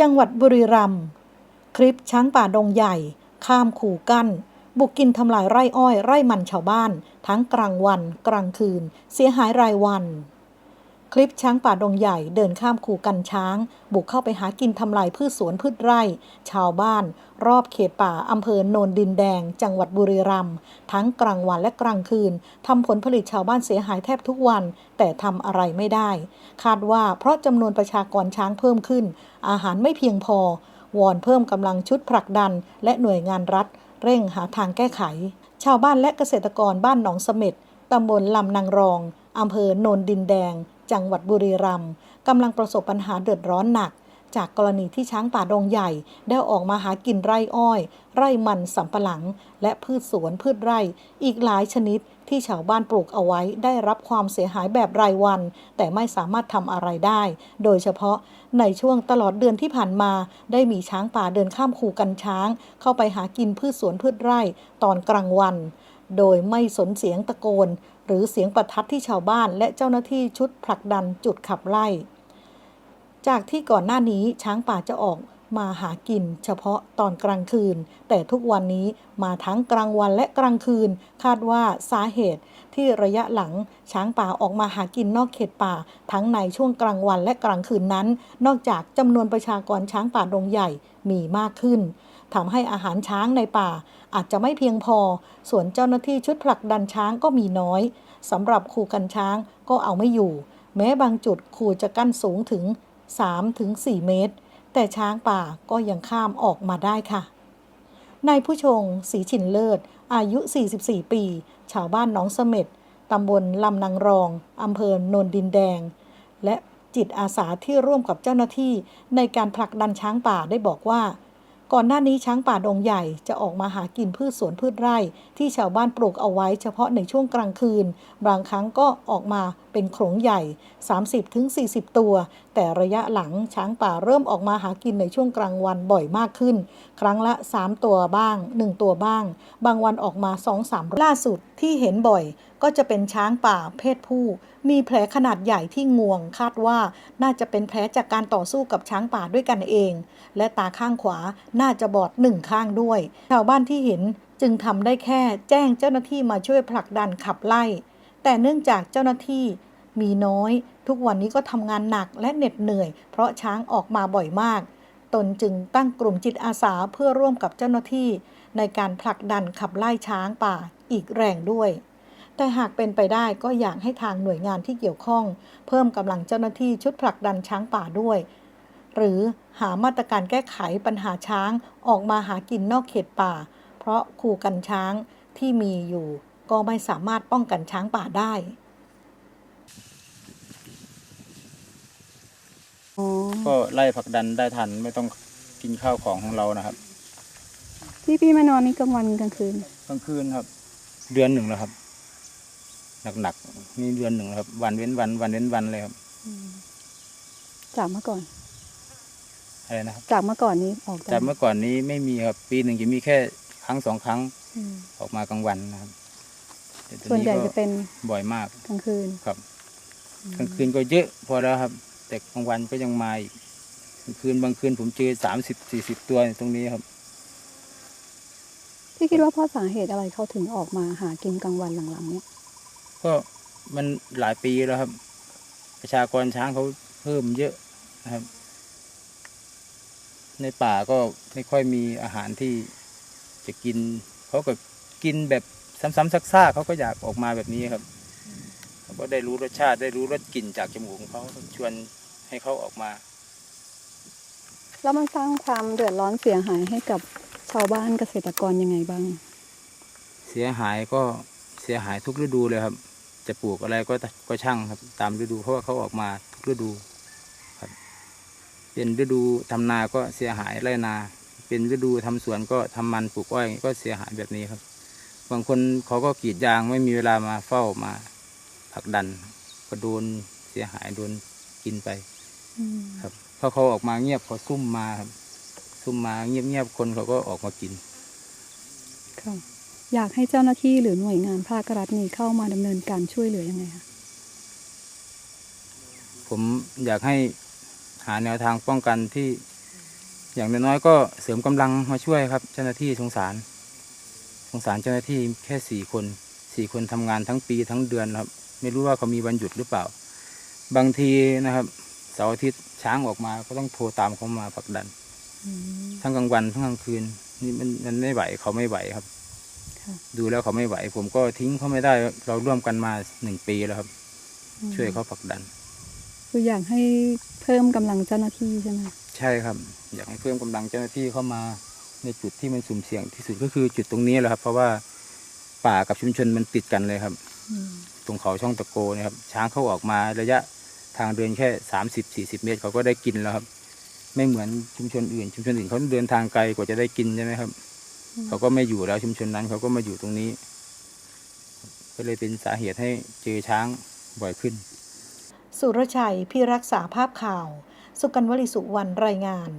จังหวัดบุรีรัมย์คลิปช้างป่าดงใหญ่ ข้ามขู่กั้น บุกกินทำลายไร่อ้อยไร่มันชาวบ้าน ทั้งกลางวัน กลางคืน เสียหายรายวัน คลิปช้างป่าดงใหญ่เดินข้ามขู่กันช้าง บุกเข้าไปหากินทำลายพืชสวนพืชไร่ ชาวบ้าน รอบเขตป่าอำเภอโนนดินแดง จังหวัดบุรีรัมย์ทั้งกลางวันและกลางคืนทำผลผลิตชาวบ้านเสียหายแทบทุกวัน แต่ทำอะไรไม่ได้ คาดว่าเพราะจำนวนประชากรช้างเพิ่มขึ้น อาหารไม่เพียงพอ วอนเพิ่มกำลังชุดผลักดัน และหน่วยงานรัฐ เร่งหาทางแก้ไข ชาวบ้านและเกษตรกรบ้านหนองเสม็ดตำบลลำนางรองอำเภอโนนดินแดง จังหวัดบุรีรัมย์กำลังประสบปัญหาเดือดร้อนหนัก จากกรณีที่ช้างป่าดงใหญ่ ได้ออกมาหากินไร่อ้อย ไร่มันสำปะหลัง และพืชสวนพืชไร่ อีกหลายชนิดที่ชาวบ้านปลูกเอาไว้ได้รับความเสียหายแบบรายวัน แต่ไม่สามารถทำอะไรได้ โดยเฉพาะในช่วงตลอดเดือนที่ผ่านมา ได้มีช้างป่าเดินข้ามคูกันช้าง เข้าไปหากินพืชสวนพืชไร่ ตอนกลางวัน โดยไม่สนเสียงตะโกน หรือเสียงประทัดที่ชาวบ้านและเจ้าหน้าที่ชุดผลักดันจุดขับไล่ จากที่ก่อนหน้านี้ช้างป่าจะออกมาหากินเฉพาะตอนกลางคืน แต่ทุกวันนี้มาทั้งกลางวันและกลางคืน คาดว่าสาเหตุที่ระยะหลังช้างป่าออกมาหากินนอกเขตป่า ทั้งในช่วงกลางวันและกลางคืนนั้น นอกจากจำนวนประชากรช้างป่าดงใหญ่มีมากขึ้น ทำให้อาหารช้างในป่า อาจจะไม่เพียงพอ ส่วนเจ้าหน้าที่ชุดผลักดันช้างก็มีน้อยสำหรับขู่กันช้างก็เอาไม่อยู่ แม้บางจุดขู่จะกั้นสูงถึง 3-4 เมตร แต่ช้างป่าก็ยังข้ามออกมาได้ค่ะนายผู้ชงศรีฉินเลิศ อายุ 44 ปี ชาวบ้านหนองเสม็ดตำบลลำนางรองอำเภอโนนดินแดง และจิตอาสาที่ร่วมกับเจ้าหน้าที่ในการผลักดันช้างป่าได้บอกว่า ก่อนหน้านี้ช้างป่าดงใหญ่จะออกมาหากินพืชสวนพืชไร่ ที่ชาวบ้านปลูกเอาไว้เฉพาะในช่วงกลางคืน บางครั้งก็ออกมาเป็นโขลงใหญ่ 30-40 ตัว แต่ระยะหลังช้างป่าเริ่มออกมาหากินในช่วงกลางวันบ่อยมากขึ้น ครั้งละ 3 ตัวบ้าง 1 ตัวบ้าง บางวันออกมา 2-3ล่าสุดที่เห็นบ่อยก็จะเป็นช้างป่าเพศผู้ มีแผลขนาดใหญ่ที่งวง คาดว่าน่าจะเป็นแผลจากการต่อสู้กับช้างป่าด้วยกันเอง และตาข้างขวาน่าจะบอดหนึ่งข้างด้วย ชาวบ้านที่เห็นจึงทำได้แค่แจ้งเจ้าหน้าที่มาช่วยผลักดันขับไล่ แต่เนื่องจากเจ้าหน้าที่มีน้อย ทุกวันนี้ก็ทำงานหนักและเหน็ดเหนื่อย เพราะช้างออกมาบ่อยมาก ตนจึงตั้งกลุ่มจิตอาสาเพื่อร่วมกับเจ้าหน้าที่ ในการผลักดันขับไล่ช้างป่าอีกแรงด้วย แต่หากเป็นไปได้ก็อยากให้ทางหน่วยงานที่เกี่ยวข้อง เพิ่มกำลังเจ้าหน้าที่ชุดผลักดันช้างป่าด้วย หรือหามาตรการแก้ไขปัญหาช้างออกมาหากินนอกเขตป่า เพราะขู่กันช้างที่มีอยู่ ก็ไม่สามารถป้องกันช้างป่าได้ อ๋อ ก็ไล่ผลักดันได้ทันไม่ต้องกินข้าวของของเรานะครับ ที่พี่มานอนนี่กลางวันกลางคืนกลางคืนครับ เดือนหนึ่งแล้วครับ หนักๆนี่เดือนหนึ่งแล้วครับ วันเว้นวัน วันเว้นวันเลยครับจากเมื่อก่อนอะไรนะครับจากเมื่อก่อนนี้ออกจากเมื่อก่อนนี้ไม่มีครับ ปีหนึ่งจะมีแค่ครั้งสองครั้งอืมออกมากลางวันนะครับแต่ตอส่วนใหญ่ก็จะเป็นบ่อยมากกลางคืนครับกลางคืนก็เยอะพอแล้วครับ แต่กลางวันก็ยังมาอีกกลางคืนบางคืนผมเจอสามสิบสี่สิบตัวตรงนี้ครับ พี่คิดว่าเพราะสาเหตุอะไรเขาถึงออกมาหากินกลางวันหลังๆเนี่ยก็มันหลายปีแล้วครับ ประชากรช้างเขาเพิ่มเยอะนะครับ ในป่าก็ไม่ค่อยมีอาหารที่จะกินเขาก็กินแบบซ้ำๆซักๆเขาก็อยากออกมาแบบนี้ครับเขา ก็ได้รู้รสชาติได้รู้รสกลิ่นจากจมูกของเขาชวนให้เขาออกมา แล้วมันสร้างความเดือดร้อนเสียหายให้กับชาวบ้านเกษตรกรยังไงบ้าง เสียหายก็เสียหายทุกฤดูเลยครับ จะปลูกอะไรก็ก็ช่างครับ ตามฤดูเพราะว่าเขาออกมาทุกฤดูครับ เป็นฤดูทำนาก็เสียหายไรนา เป็นฤดูทำสวนก็ทำมันปลูกอ้อยก็เสียหายแบบนี้ครับ บางคนเขาก็กรีดยางไม่มีเวลามาเฝ้ามา ผลักดันก็โดนเสียหายโดนกินไปอืมครับเพราะเขาออกมาเงียบเขาซุ่มมาครับ ซุ่มมาเงียบๆคนเขาก็ออกมากินค่ะอยากให้เจ้าหน้าที่หรือหน่วยงานภาครัฐนี่เข้ามาดำเนินการช่วยเหลือยังไงคะผมอยากให้หาแนวทางป้องกันที่ อย่างน้อยๆก็เสริมกำลังมาช่วยครับ เจ้าหน้าที่สงสาร สงสารเจ้าหน้าที่แค่สี่คนสี่คนทำงานทั้งปีทั้งเดือนครับ ไม่รู้ว่าเขามีวันหยุดหรือเปล่า บางทีนะครับเสาร์อาทิตย์ช้างออกมาก็ต้องโทรตามเขามาผลักดันอืมทั้งกลางวันทั้งกลางคืน นี่มันมันไม่ไหวเขาไม่ไหวครับค่ะดูแล้วเขาไม่ไหว ผมก็ทิ้งเขาไม่ได้เราร่วมกันมาหนึ่งปีแล้วครับ ช่วยเขาผลักดันคืออยากให้เพิ่มกำลังเจ้าหน้าที่ใช่ไหมใช่ครับ อยากให้เพิ่มกำลังเจ้าหน้าที่เข้ามาในจุดที่มันสุ่มเสี่ยงที่สุดก็คือจุดตรงนี้แหละครับ เพราะว่าป่ากับชุมชนมันติดกันเลยครับอืม ตรงเขาช่องตะโกเนะครับ ช้างเขาออกมาระยะทางเดินแค่สามสิบสี่สิบเมตรเขาก็ได้กินแล้วครับ ไม่เหมือนชุมชนอื่น ชุมชนอื่นเขาเดินทางไกลกว่าจะได้กินใช่ไหมครับ เขาก็ไม่อยู่แล้วชุมชนนั้นเขาก็มาอยู่ตรงนี้ ก็เลยเป็นสาเหตุให้เจอช้างบ่อยขึ้น สุรชัยพี่รักษาภาพข่าว สุกันวลีสุวรรณรายงาน